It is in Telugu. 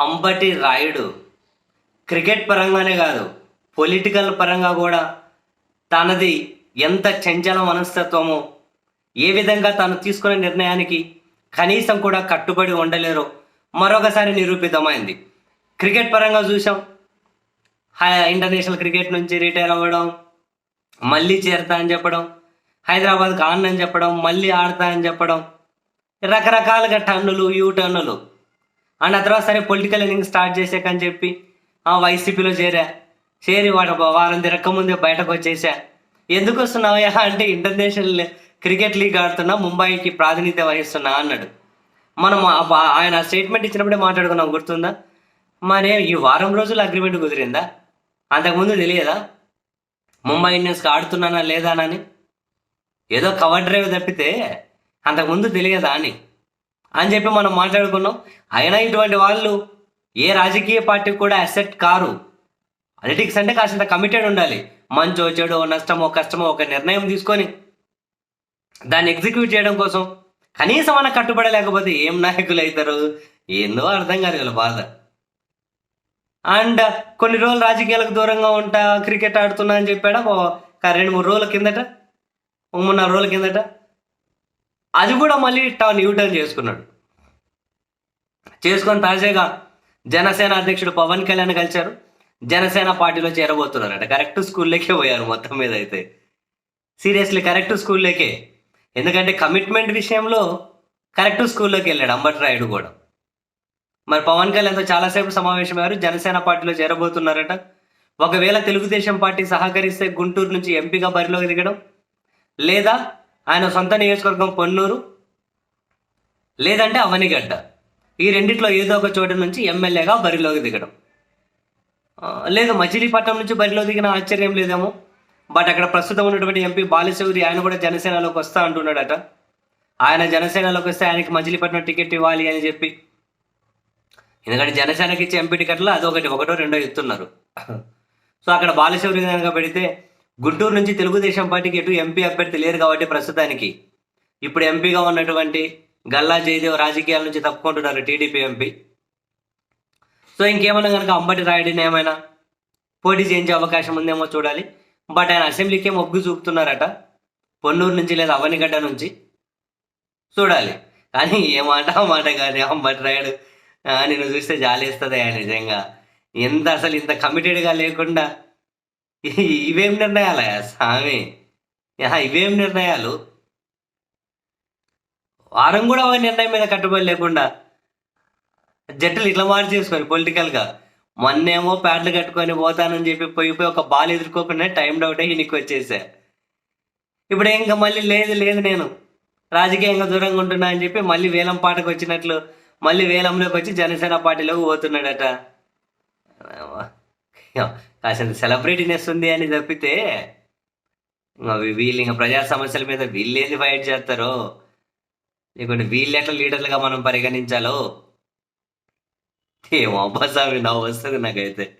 అంబటి రాయుడు. క్రికెట్ పరంగానే కాదు పొలిటికల్ పరంగా కూడా. తనది ఎంత చంచల మనస్తత్వమో ఏ విధంగా తాను తీసుకునే నిర్ణయానికి కనీసం కూడా కట్టుబడి ఉండలేరో మరొకసారి నిరూపితమైంది. క్రికెట్ పరంగా చూసాం హై- ఇంటర్నేషనల్ క్రికెట్ నుంచి రిటైర్ అవ్వడం మళ్ళీ చేరతా అని చెప్పడం హైదరాబాద్కి అని చెప్పడం మళ్ళీ ఆడతా అని చెప్పడం రకరకాలుగా టన్నులు యూ టన్నులు అండ్ ఆ తర్వాత సరే పొలిటికల్ ఇన్నింగ్ స్టార్ట్ చేసాకని చెప్పి ఆ వైసీపీలో చేరా. చేరి వాడు వారం తిరక్క ముందే బయటకు వచ్చేసా. ఎందుకు వస్తున్నావయ్యా అంటే ఇంటర్నేషనల్ క్రికెట్ లీగ్ ఆడుతున్నా ముంబైకి ప్రాతినిధ్యం వహిస్తున్నా అన్నాడు. మనం ఆయన స్టేట్మెంట్ ఇచ్చినప్పుడే మాట్లాడుకున్నాం గుర్తుందా? మరి ఈ వారం రోజులు అగ్రిమెంట్ కుదిరిందా? అంతకుముందు తెలియదా? ముంబై ఇండియన్స్కి ఆడుతున్నానా లేదా అని? ఏదో కవర్ డ్రైవ్ తప్పితే అంతకుముందు తెలియదా అని? అని చెప్పి మనం మాట్లాడుకున్నాం. అయినా ఇటువంటి వాళ్ళు ఏ రాజకీయ పార్టీ కూడా అసెట్ కారు. పొలిటిక్స్ అంటే కాసింత కమిటెడ్ ఉండాలి. మంచో చెడో నష్టమో కష్టమో ఒక నిర్ణయం తీసుకొని దాన్ని ఎగ్జిక్యూట్ చేయడం కోసం కనీసం అన్న కట్టుబడలేకపోతే ఏం నాయకులు అవుతారు? ఏందో అర్థం కాదు వీళ్ళ బాధ. అండ్ కొన్ని రోజులు రాజకీయాలకు దూరంగా ఉంటా క్రికెట్ ఆడుతున్నా అని చెప్పాడా? ఒక రెండు మూడు రోజుల కిందట? ఒక మూడు నాలుగు రోజుల కిందట? అది కూడా మళ్ళీ టర్న్ యూ టర్న్ చేసుకున్నాడు. చేసుకొని తాజాగా జనసేన అధ్యక్షుడు పవన్ కళ్యాణ్ కలిశారు. జనసేన పార్టీలో చేరబోతున్నారట. కరెక్ట్ స్కూల్లోకే పోయారు మొత్తం మీద అయితే. సీరియస్లీ కరెక్ట్ స్కూల్లోకే ఎందుకంటే కమిట్మెంట్ విషయంలో కరెక్ట్ స్కూల్లోకి వెళ్ళాడు అంబటి రాయుడు కూడా. మరి పవన్ కళ్యాణ్తో చాలాసేపు సమావేశమయ్యారు. జనసేన పార్టీలో చేరబోతున్నారట. ఒకవేళ తెలుగుదేశం పార్టీ సహకరిస్తే గుంటూరు నుంచి ఎంపీగా బరిలోకి దిగడం లేదా ఆయన సొంత నియోజకవర్గం పొన్నూరు లేదంటే అవనిగడ్డ. ఈ రెండిట్లో ఏదో ఒక చోట నుంచి ఎమ్మెల్యేగా బరిలోకి దిగడం. లేదు మచిలీపట్నం నుంచి బరిలో దిగిన ఆశ్చర్యం లేదేమో. బట్ అక్కడ ప్రస్తుతం ఉన్నటువంటి ఎంపీ బాలశౌరి ఆయన కూడా జనసేనలోకి వస్తా అంటున్నాడట. ఆయన జనసేనలోకి వస్తే ఆయనకి మచిలీపట్నం టికెట్ ఇవ్వాలి అని చెప్పి. ఎందుకంటే జనసేనకి ఇచ్చే ఎంపీ టికెట్లో అదొకటి ఒకటో రెండో ఇస్తున్నారు సో అక్కడ బాలశౌరి కనుక పెడితే గుంటూరు నుంచి తెలుగుదేశం పార్టీకి ఎటు ఎంపీ అభ్యర్థి లేరు కాబట్టి ప్రస్తుతానికి. ఇప్పుడు ఎంపీగా ఉన్నటువంటి గల్లా జయదేవ్ రాజకీయాల నుంచి తప్పుకుంటున్నారు టీడీపీ ఎంపీ సో ఇంకేమైనా కనుక అంబటి రాయుడిని ఏమైనా పోటీ చేయించే అవకాశం ఉందేమో చూడాలి. బట్ ఆయన అసెంబ్లీకి మొగ్గు ఒగ్గు చూపుతున్నారట. పొన్నూరు నుంచి లేదా అవనిగడ్డ నుంచి. చూడాలి. కానీ ఏ మాట మాట కానీ అంబటి రాయుడు నేను నిన్ను చూస్తే జాలేస్తుంది ఆయన నిజంగా. ఎంత అసలు ఇంత కమిటెడ్గా లేకుండా ఇవేం నిర్ణయాలు స్వామి? యా, ఇవేం నిర్ణయాలు? వారం కూడా ఒక నిర్ణయం మీద కట్టుబడి లేకుండా జట్టులు ఇట్లా మార్చేసుకొని పొలిటికల్గా. మొన్నేమో ప్యాడ్లు కట్టుకొని పోతానని చెప్పి పోయి పోయి ఒక బాల్ ఎదుర్కోకుండా టైం డౌట్ అయ్యి నీకు వచ్చేసా. ఇప్పుడు ఇంకా మళ్ళీ లేదు లేదు నేను. రాజకీయంగా దూరంగా ఉంటున్నా అని చెప్పి మళ్ళీ వేలం పాటకు వచ్చినట్లు మళ్ళీ వేలంలోకి వచ్చి జనసేన పార్టీలోకి పోతున్నాడట. అసలు సెలబ్రిటీనెస్ ఉంది అని తప్పితే వీళ్ళు ఇంకా ప్రజా సమస్యల మీద వీళ్ళేది ఫైట్ చేస్తారో లేకుంటే వీళ్ళు ఎట్లా లీడర్లుగా మనం పరిగణించాలో? ఏమో అబ్బా స్వామి నవ్వు వస్తుంది నాకైతే.